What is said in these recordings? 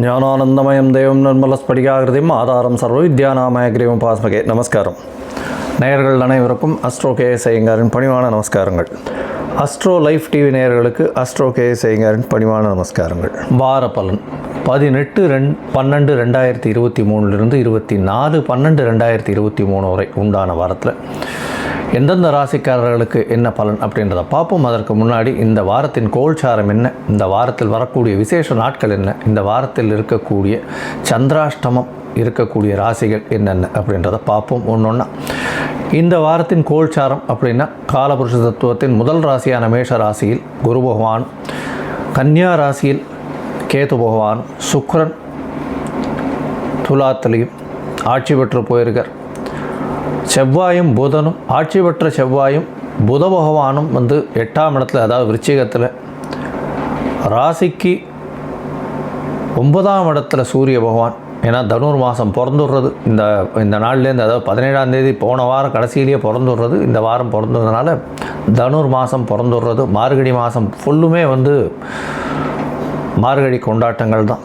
ஞானானந்தமயம் தேவம் நிர்மலஸ்படிகாகிருதியும் ஆதாரம் சர்வ வித்யாநாமயகிரியும் பாஸ்மகே. நமஸ்காரம். நேயர்கள் அனைவருக்கும் அஸ்ட்ரோ கே ஐயங்காரின் பணிவான நமஸ்காரங்கள். அஸ்ட்ரோ லைஃப் டிவி நேயர்களுக்கு அஸ்ட்ரோ கே ஐயங்காரின் பணிவான நமஸ்காரங்கள். வார பலன். பதினெட்டு ரெண் பன்னெண்டு ரெண்டாயிரத்தி இருபத்தி மூணுலேருந்து இருபத்தி நாலு பன்னெண்டு ரெண்டாயிரத்தி இருபத்தி மூணு வரை உண்டான வாரத்தில் எந்தெந்த ராசிக்காரர்களுக்கு என்ன பலன் அப்படின்றத பார்ப்போம். அதற்கு முன்னாடி இந்த வாரத்தின் கோல்சாரம் என்ன? இந்த வாரத்தில் வரக்கூடிய விசேஷ நாட்கள் என்ன? இந்த வாரத்தில் இருக்கக்கூடிய சந்திராஷ்டமம் இருக்கக்கூடிய ராசிகள் என்னென்ன அப்படின்றத பார்ப்போம். ஒன்று ஒன்றா இந்த வாரத்தின் கோல்சாரம் அப்படின்னா காலபுருஷ தத்துவத்தின் முதல் ராசியான மேஷ ராசியில் குரு பகவான் கன்னியா ராசியில் கேது பகவான் சுக்ரன் துலாத்திலையும் ஆட்சி பெற்று போயிருக்கார். செவ்வாயும் புதனும் ஆட்சி பெற்ற செவ்வாயும் புத பகவானும் வந்து எட்டாம் இடத்துல அதாவது விருச்சிகத்தில். ராசிக்கு ஒன்பதாம் இடத்துல சூரிய பகவான். ஏன்னா தனுர் மாதம் பிறந்துடுறது. இந்த இந்த நாள்லேருந்து அதாவது பதினேழாம் தேதி போன வாரம் கடைசியிலேயே பிறந்துடுறது. இந்த வாரம் பிறந்ததுனால தனுர் மாதம் பிறந்துடுறது. மார்கழி மாதம் ஃபுல்லுமே வந்து மார்கழி கொண்டாட்டங்கள் தான்.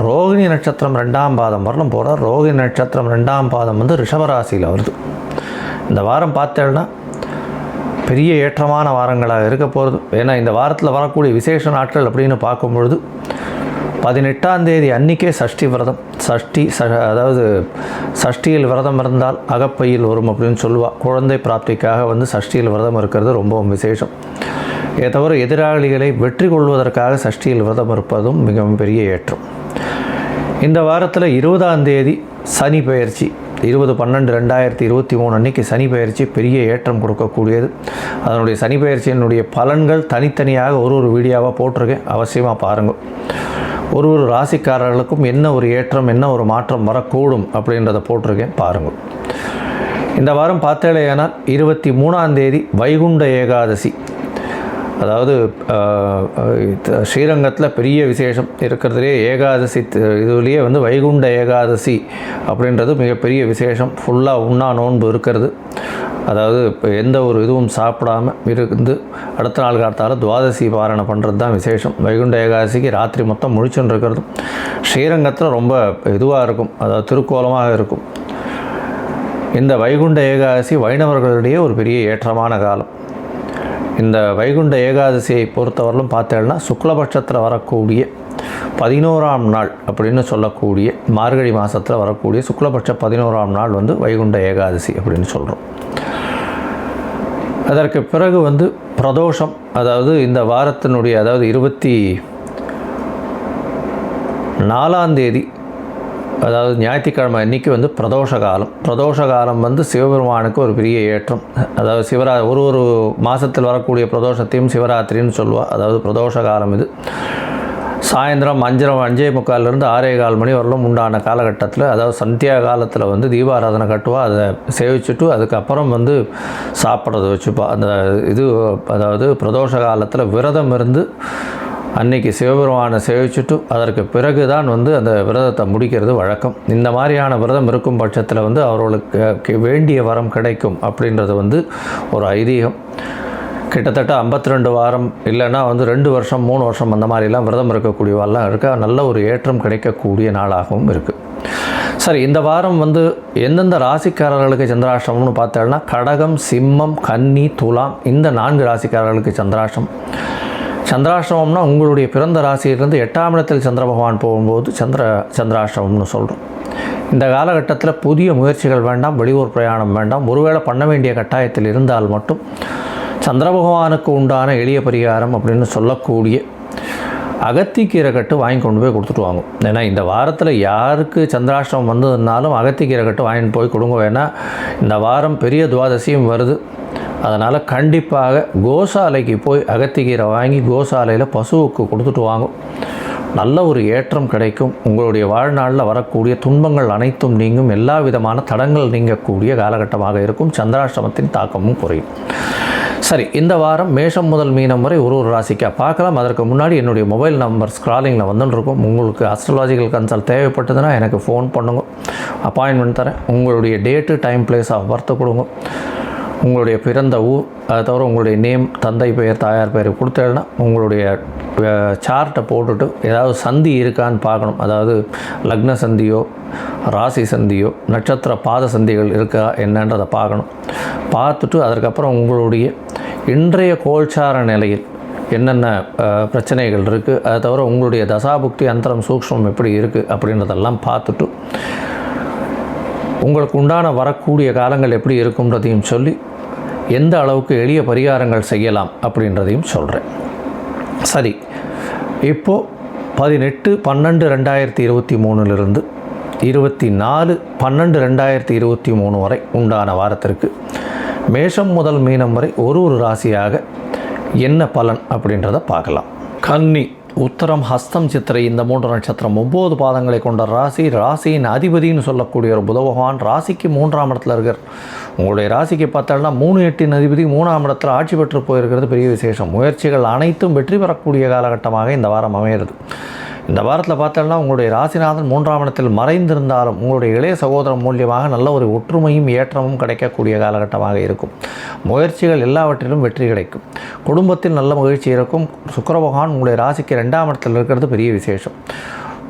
ரோகிணி நட்சத்திரம் ரெண்டாம் பாதம் வரலும் போகிறார் ரோகிணி நட்சத்திரம் ரெண்டாம் பாதம் வந்து ரிஷபராசியில் வருது. இந்த வாரம் பார்த்தேன்னா பெரிய ஏற்றமான வாரங்களாக இருக்க போகிறது ஏன்னா இந்த வாரத்தில் வரக்கூடிய விசேஷ நாட்கள் அப்படின்னு பார்க்கும்பொழுது பதினெட்டாம் தேதி அன்னிக்கே சஷ்டி விரதம். சஷ்டி ச அதாவது சஷ்டியில் விரதம் இருந்தால் அகப்பையில் வரும் அப்படின்னு சொல்லுவாள் குழந்தை பிராப்திக்காக வந்து சஷ்டியில் விரதம் இருக்கிறது ரொம்பவும் விசேஷம். தவிர எதிராளிகளை வெற்றி கொள்வதற்காக சஷ்டியில் விரதம் இருப்பதும் மிகவும் பெரிய ஏற்றம். இந்த வாரத்தில் இருபதாம் தேதி சனி பயிற்சி இருபது பன்னெண்டு ரெண்டாயிரத்தி இருபத்தி மூணு அன்னைக்கு சனி பயிற்சி பெரிய ஏற்றம் கொடுக்கக்கூடியது. அதனுடைய சனி பயிற்சியினுடைய பலன்கள் தனித்தனியாக ஒரு ஒரு வீடியோவாக போட்டிருக்கேன். அவசியமாக பாருங்கள் ஒரு ஒரு ராசிக்காரர்களுக்கும் என்ன ஒரு ஏற்றம் என்ன ஒரு மாற்றம் வரக்கூடும் அப்படின்றத போட்டிருக்கேன். பாருங்கள் இந்த வாரம் பார்த்தேலையானால் இருபத்தி மூணாம் தேதி வைகுண்ட ஏகாதசி அதாவது ஸ்ரீரங்கத்தில் பெரிய விசேஷம் இருக்கிறதுலே ஏகாதசி த- இதுலேயே வந்து வைகுண்ட ஏகாதசி அப்படின்றது மிகப்பெரிய விசேஷம். ஃபுல்லாக உண்ணா நோன்பு இருக்கிறது. அதாவது இப்போ எந்த ஒரு இதுவும் சாப்பிடாம இருந்து அடுத்த நாள் காலத்தால் துவாதசி பாரணை பண்ணுறது தான் விசேஷம். வைகுண்ட ஏகாதசிக்கு ராத்திரி மொத்தம் முழிச்சுன்னு ஸ்ரீரங்கத்தில் ரொம்ப இதுவாக இருக்கும். அதாவது திருக்கோலமாக இருக்கும். இந்த வைகுண்ட ஏகாதசி வைணவர்களிடையே ஒரு பெரிய ஏற்றமான காலம். இந்த வைகுண்ட ஏகாதசியை பொறுத்தவரையிலும் பார்த்தேன்னா சுக்லபட்சத்தில் வரக்கூடிய பதினோராம் நாள் அப்படின்னு சொல்லக்கூடிய மார்கழி மாதத்தில் வரக்கூடிய சுக்லபட்ச பதினோராம் நாள் வந்து வைகுண்ட ஏகாதசி அப்படின்னு சொல்கிறோம் அதற்கு பிறகு வந்து பிரதோஷம் அதாவது இந்த வாரத்தினுடைய அதாவது இருபத்தி நாலாம் தேதி அதாவது ஞாயிற்றுக்கிழமை அன்றைக்கி வந்து பிரதோஷ காலம் பிரதோஷ காலம் வந்து சிவபெருமானுக்கு ஒரு பெரிய ஏற்றம். அதாவது சிவரா ஒரு ஒரு மாதத்தில் வரக்கூடிய பிரதோஷத்தையும் சிவராத்திரின்னு சொல்லுவாள் அதாவது பிரதோஷ காலம் இது. சாயந்தரம் அஞ்சரை அஞ்சே முக்கால்லேருந்து ஆறே கால் மணி வரலும் உண்டான காலகட்டத்தில் அதாவது சந்தியா காலத்தில் வந்து தீபாராதனை கட்டுவா அதை சேவிச்சுட்டு அதுக்கப்புறம் வந்து சாப்பிட்றத வச்சுப்பா. அந்த இது அதாவது பிரதோஷ காலத்தில் விரதம் இருந்து அன்னைக்கு சிவபெருமானை சேவிச்சுட்டு அதற்கு பிறகு தான் வந்து அந்த விரதத்தை முடிக்கிறது வழக்கம். இந்த மாதிரியான விரதம் இருக்கும் பட்சத்தில் வந்து அவர்களுக்கு வேண்டிய வரம் கிடைக்கும் அப்படின்றது வந்து ஒரு ஐதீகம். கிட்டத்தட்ட 52 வாரம் இல்லைன்னா வந்து ரெண்டு வருஷம் மூணு வருஷம் அந்த மாதிரிலாம் விரதம் இருக்கக்கூடியவெல்லாம் இருக்கா? நல்ல ஒரு ஏற்றம் கிடைக்கக்கூடிய நாளாகவும் இருக்குது சரி இந்த வாரம் வந்து எந்தெந்த ராசிக்காரர்களுக்கு சந்திராஷ்டமம்னு பார்த்தோம்னா கடகம் சிம்மம் கன்னி துலாம் இந்த நான்கு ராசிக்காரர்களுக்கு சந்திராஷ்டம். சந்திராஷ்டமம்னா உங்களுடைய பிறந்த ராசியிலிருந்து எட்டாம் இடத்தில் சந்திர பகவான் போகும்போது சந்திர சந்திராஷ்டமம்னு சொல்கிறோம் இந்த காலகட்டத்தில் புதிய முயற்சிகள் வேண்டாம் வெளியூர் பிரயாணம் வேண்டாம். ஒருவேளை பண்ண வேண்டிய கட்டாயத்தில் இருந்தால் மட்டும் சந்திர பகவானுக்கு உண்டான எளிய பரிகாரம் அப்படின்னு சொல்லக்கூடிய அகத்திக்கீரை கட்டு வாங்கி கொண்டு போய் கொடுத்துட்டு வாங்க. ஏன்னா இந்த வாரத்தில் யாருக்கு சந்திராஷ்டமம் வந்ததுனாலும் அகத்திக்கீரை கட்டு வாங்கிட்டு போய் கொடுங்க. வேணா இந்த வாரம் பெரிய துவாதசியும் வருது. அதனால் கண்டிப்பாக கோசாலைக்கு போய் அகத்திக்கீரை வாங்கி கோசாலையில் பசுவுக்கு கொடுத்துட்டு வாங்கும் நல்ல ஒரு ஏற்றம் கிடைக்கும். உங்களுடைய வாழ்நாளில் வரக்கூடிய துன்பங்கள் அனைத்தும் நீங்கும். எல்லா விதமான தடங்கள் நீங்கக்கூடிய காலகட்டமாக இருக்கும். சந்திராஷ்டமத்தின் தாக்கமும் குறையும். சரி இந்த வாரம் மேஷம் முதல் மீனம் வரை ஒரு ஒரு ராசிக்காக பார்க்கலாம். அதற்கு முன்னாடி என்னுடைய மொபைல் நம்பர் ஸ்க்ராலிங்கில் வந்துட்டுருக்கும் உங்களுக்கு அஸ்ட்ரலாஜிக்கல் கன்சல்ட் தேவைப்பட்டதுன்னா எனக்கு ஃபோன் பண்ணுங்க. அப்பாயின்மெண்ட் தரேன். உங்களுடைய date time place of birth கொடுங்க. உங்களுடைய பிறந்த ஊர் அதை தவிர உங்களுடைய நேம் தந்தை பெயர் தாயார் பெயர் கொடுத்தேன்னா உங்களுடைய சார்ட்டை போட்டுட்டு ஏதாவது சந்தி இருக்கான்னு பார்க்கணும். அதாவது லக்ன சந்தியோ ராசி சந்தியோ நட்சத்திர பாத சந்திகள் இருக்கா என்னன்றதை பார்க்கணும். பார்த்துட்டு அதற்கப்புறம் உங்களுடைய இன்றைய கோல்சார நிலையில் என்னென்ன பிரச்சனைகள் இருக்குது அதை தவிர உங்களுடைய தசாபுக்தி அந்தரம் சூக்ஷ்மம் எப்படி இருக்குது அப்படின்றதெல்லாம் பார்த்துட்டு உங்களுக்கு உண்டான வரக்கூடிய காலங்கள் எப்படி இருக்கும்ன்றதையும் சொல்லி எந்த அளவுக்கு எளிய பரிகாரங்கள் செய்யலாம் அப்படின்றதையும் சொல்கிறேன் சரி இப்போது பதினெட்டு பன்னெண்டு ரெண்டாயிரத்தி இருபத்தி மூணுலேருந்து இருபத்தி நாலு பன்னெண்டு ரெண்டாயிரத்தி இருபத்தி மூணு வரை உண்டான வாரத்திற்கு மேஷம் முதல் மீனம் வரை ஒரு ஒரு ராசியாக என்ன பலன் அப்படின்றத பார்க்கலாம். கன்னி உத்தரம் ஹஸ்தம் சித்திரை இந்த மூன்று நட்சத்திரம் ஒம்பது பாதங்களை கொண்ட ராசி ராசியின் அதிபதின்னு சொல்லக்கூடிய ஒரு புத பகவான் ராசிக்கு மூன்றாம் இடத்துல இருக்கார். உங்களுடைய ராசிக்கு பார்த்தோம்னா மூணு எட்டின் அதிபதி மூணாம் இடத்துல ஆட்சி பெற்று போயிருக்கிறது. பெரிய விசேஷம். முயற்சிகள் அனைத்தும் வெற்றி பெறக்கூடிய காலகட்டமாக இந்த வாரம் அமையிறது இந்த வாரத்தில் பார்த்தோம்னா உங்களுடைய ராசிநாதன் மூன்றாம் இடத்தில் மறைந்திருந்தாலும் உங்களுடைய இளைய சகோதரம் மூலியமாக நல்ல ஒரு ஒற்றுமையும் ஏற்றமும் கிடைக்கக்கூடிய காலகட்டமாக இருக்கும். முயற்சிகள் எல்லாவற்றிலும் வெற்றி கிடைக்கும். குடும்பத்தில் நல்ல மகிழ்ச்சி இருக்கும். சுக்கிர பகவான் உங்களுடைய ராசிக்கு ரெண்டாம் இடத்தில் இருக்கிறது பெரிய விசேஷம்.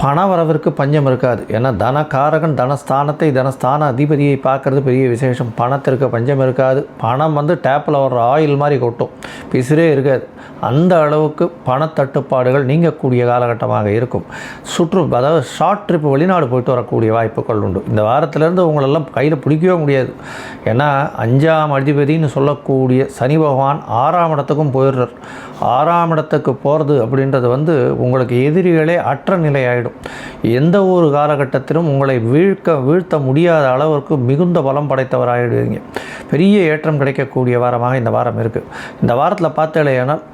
பண வரவிற்கு பஞ்சம் இருக்காது. ஏன்னா தனக்காரகன் தனஸ்தானத்தை தனஸ்தான அதிபதியை பார்க்கறது பெரிய விசேஷம். பணத்திற்கு பஞ்சம் இருக்காது. பணம் வந்து டேப்பில் வர்ற ஆயில் மாதிரி கொட்டும். பிசிறே இருக்காது. அந்த அளவுக்கு பணத்தட்டுப்பாடுகள் நீங்கக்கூடிய காலகட்டமாக இருக்கும். சுற்று அதாவது ஷார்ட் ட்ரிப் வெளிநாடு போயிட்டு வரக்கூடிய வாய்ப்புகள் உண்டு. இந்த வாரத்திலேருந்து உங்களெல்லாம் கையில் பிடிக்கவே முடியாது. ஏன்னா அஞ்சாம் அதிபதின்னு சொல்லக்கூடிய சனி பகவான் ஆறாம் இடத்துக்கும் போயிடுறார். ஆறாம் இடத்துக்கு போகிறது அப்படின்றது வந்து உங்களுக்கு எதிரிகளே அற்ற நிலை ஆகிடும் எந்த ஒரு காலகட்டத்திலும் உங்களை வீழ்க்க வீழ்த்த முடியாத அளவிற்கு மிகுந்த பலம் படைத்தவராகிடுவீங்க பெரிய ஏற்றம் கிடைக்கக்கூடிய வாரமாக இந்த வாரம் இருக்குது இந்த வாரத்தில் பார்த்தேனால்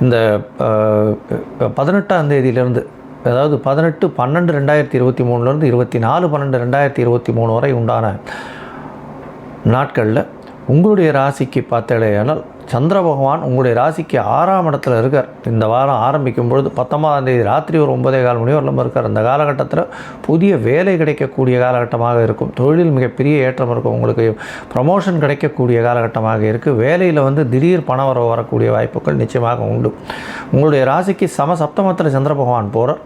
இந்த பதினெட்டாம் தேதியிலேருந்து அதாவது பதினெட்டு பன்னெண்டு ரெண்டாயிரத்தி இருபத்தி மூணுலேருந்து இருபத்தி நாலு பன்னெண்டு ரெண்டாயிரத்தி இருபத்தி மூணு வரை உண்டான நாட்களில் உங்களுடைய ராசிக்கு பார்த்தேனால் சந்திர பகவான் உங்களுடைய ராசிக்கு ஆறாம் இடத்துல இருக்கார். இந்த வாரம் ஆரம்பிக்கும் பொழுது பத்தொன்பதாம் தேதி ராத்திரி ஒரு ஒன்பதே கால் மணி வரலும் இருக்கார். அந்த காலகட்டத்தில் புதிய வேலை கிடைக்கக்கூடிய காலகட்டமாக இருக்கும். தொழிலில் மிகப்பெரிய ஏற்றம் இருக்கும். உங்களுக்கு ப்ரமோஷன் கிடைக்கக்கூடிய காலகட்டமாக இருக்குது வேலையில் வந்து திடீர் பண வரவு வரக்கூடிய வாய்ப்புகள் நிச்சயமாக உண்டு. உங்களுடைய ராசிக்கு சம சப்தமத்தில் சந்திர பகவான் போகிறார்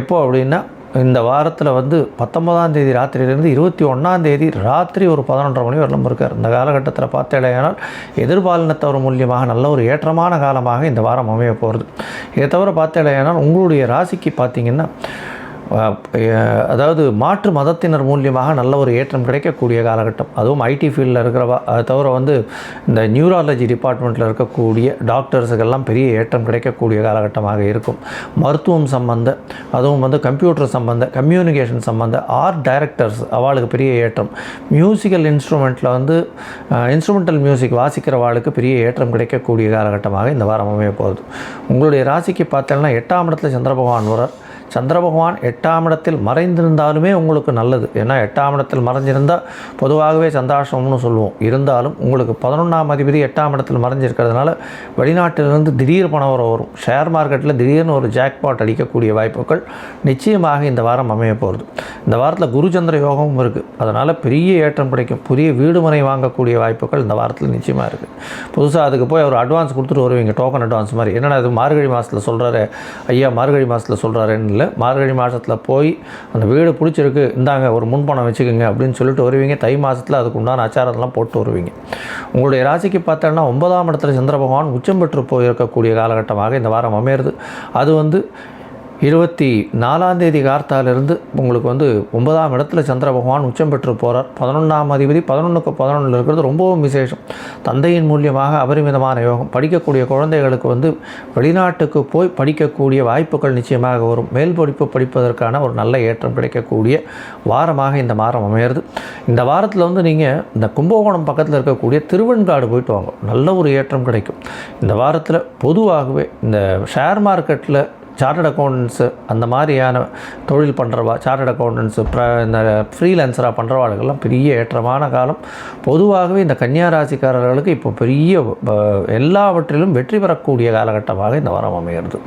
எப்போ அப்படின்னா இந்த வாரத்தில் வந்து பத்தொன்பதாம் தேதி ராத்திரியிலேருந்து இருபத்தி ஒன்றாம் தேதி ராத்திரி ஒரு பதினொன்றரை மணி வரலும் இருக்கார். இந்த காலகட்டத்தில் பார்த்தேனால் எதிர்பாலினத்தவர் மூலியமாக நல்ல ஒரு ஏற்றமான காலமாக இந்த வாரம் அமைய போகிறது இதை தவிர பார்த்தேனால் உங்களுடைய ராசிக்கு பார்த்திங்கன்னா அதாவது மாற்று மதத்தினர் மூலியமாக நல்ல ஒரு ஏற்றம் கிடைக்கக்கூடிய காலகட்டம். அதுவும் ஐடி ஃபீல்டில் இருக்கிறவா அதை தவிர வந்து இந்த நியூராலஜி டிபார்ட்மெண்ட்டில் இருக்கக்கூடிய டாக்டர்ஸுக்கெல்லாம் பெரிய ஏற்றம் கிடைக்கக்கூடிய காலகட்டமாக இருக்கும். மருத்துவம் சம்பந்த அதுவும் வந்து கம்ப்யூட்டர் சம்பந்த கம்யூனிகேஷன் சம்பந்த ஆர்ட் டைரக்டர்ஸ் அவளுக்கு பெரிய ஏற்றம். மியூசிக்கல் இன்ஸ்ட்ருமெண்ட்டில் வந்து இன்ஸ்ட்ருமெண்டல் மியூசிக் வாசிக்கிறவாளுக்கு பெரிய ஏற்றம் கிடைக்கக்கூடிய காலகட்டமாக இந்த வாரம் அமைய போகுது. உங்களுடைய ராசிக்கு பார்த்தோம்னா எட்டாம் இடத்துல சந்திர பகவான் வரார் சந்திர பகவான் எட்டாம் இடத்தில் மறைந்திருந்தாலுமே உங்களுக்கு நல்லது. ஏன்னா எட்டாம் இடத்தில் மறைஞ்சிருந்தால் பொதுவாகவே சந்தாஷம்னு சொல்லுவோம். இருந்தாலும் உங்களுக்கு பதினொன்றாம் அதிபதி எட்டாம் இடத்தில் மறைஞ்சிருக்கிறதுனால வெளிநாட்டிலிருந்து திடீர் பணம் வர வரும். ஷேர் மார்க்கெட்டில் திடீர்னு ஒரு ஜாக்பாட் அடிக்கக்கூடிய வாய்ப்புகள் நிச்சயமாக இந்த வாரம் அமைய போகிறது இந்த வாரத்தில் குருச்சந்திர யோகமும் இருக்குது அதனால் பெரிய ஏற்றம் கிடைக்கும். புதிய வீடு மனை வாங்கக்கூடிய வாய்ப்புகள் இந்த வாரத்தில் நிச்சயமாக இருக்குது புதுசாக அதுக்கு போய் அவர் அட்வான்ஸ் கொடுத்துட்டு வருவீங்க. டோக்கன் அட்வான்ஸ் மாதிரி. என்னென்னா இது மார்கழி மாதத்தில் சொல்கிறாரு ஐயா மார்கழி மாதத்தில் சொல்கிறாருன்னு இல்லை. மார்கழி மாதத்தில் போய் அந்த வீடு பிடிச்சிருக்கு இந்தாங்க ஒரு முன்பணம் வச்சுக்கோங்க அப்படின்னு சொல்லிட்டு வருவீங்க. தை மாதத்தில் அதுக்கு உண்டான அச்சாரத்தெல்லாம் போட்டு வருவீங்க. உங்களுடைய ராசிக்கு பார்த்தோன்னா ஒன்பதாம் இடத்துல சந்திர பகவான் உச்சம் பெற்று போயிருக்கக்கூடிய காலகட்டமாக இந்த வாரம் அமையிறது. அது வந்து இருபத்தி நாலாம் தேதி கார்த்தாலிருந்து உங்களுக்கு வந்து ஒன்பதாம் இடத்துல சந்திர பகவான் உச்சம் பெற்று போகிறார் பதினொன்றாம் அதிபதி பதினொன்றுக்கு பதினொன்றில் இருக்கிறது ரொம்பவும் விசேஷம். தந்தையின் மூலியமாக அபரிமிதமான யோகம். படிக்கக்கூடிய குழந்தைகளுக்கு வந்து வெளிநாட்டுக்கு போய் படிக்கக்கூடிய வாய்ப்புகள் நிச்சயமாக வரும். மேல் படிப்பு படிப்பதற்கான ஒரு நல்ல ஏற்றம் கிடைக்கக்கூடிய வாரமாக இந்த வாரம் அமையிறது. இந்த வாரத்தில் வந்து நீங்கள் இந்த கும்பகோணம் பக்கத்தில் இருக்கக்கூடிய திருவெண்காடு போயிட்டு வாங்க. நல்ல ஒரு ஏற்றம் கிடைக்கும். இந்த வாரத்தில் பொதுவாகவே இந்த ஷேர் மார்க்கெட்டில் சார்ட்டட் அக்கௌண்டன்ஸு அந்த மாதிரியான தொழில் பண்ணுறவா சார்ட்டட் அக்கௌண்டன்ஸு ப்ர இந்த ஃப்ரீலான்சராக பண்ணுறவாளுக்கெல்லாம் பெரிய ஏற்றமான காலம். பொதுவாகவே இந்த கன்னியா ராசிக்காரர்களுக்கு இப்போ பெரிய எல்லாவற்றிலும் வெற்றி பெறக்கூடிய காலகட்டமாக இந்த வாரம் அமைகிறது.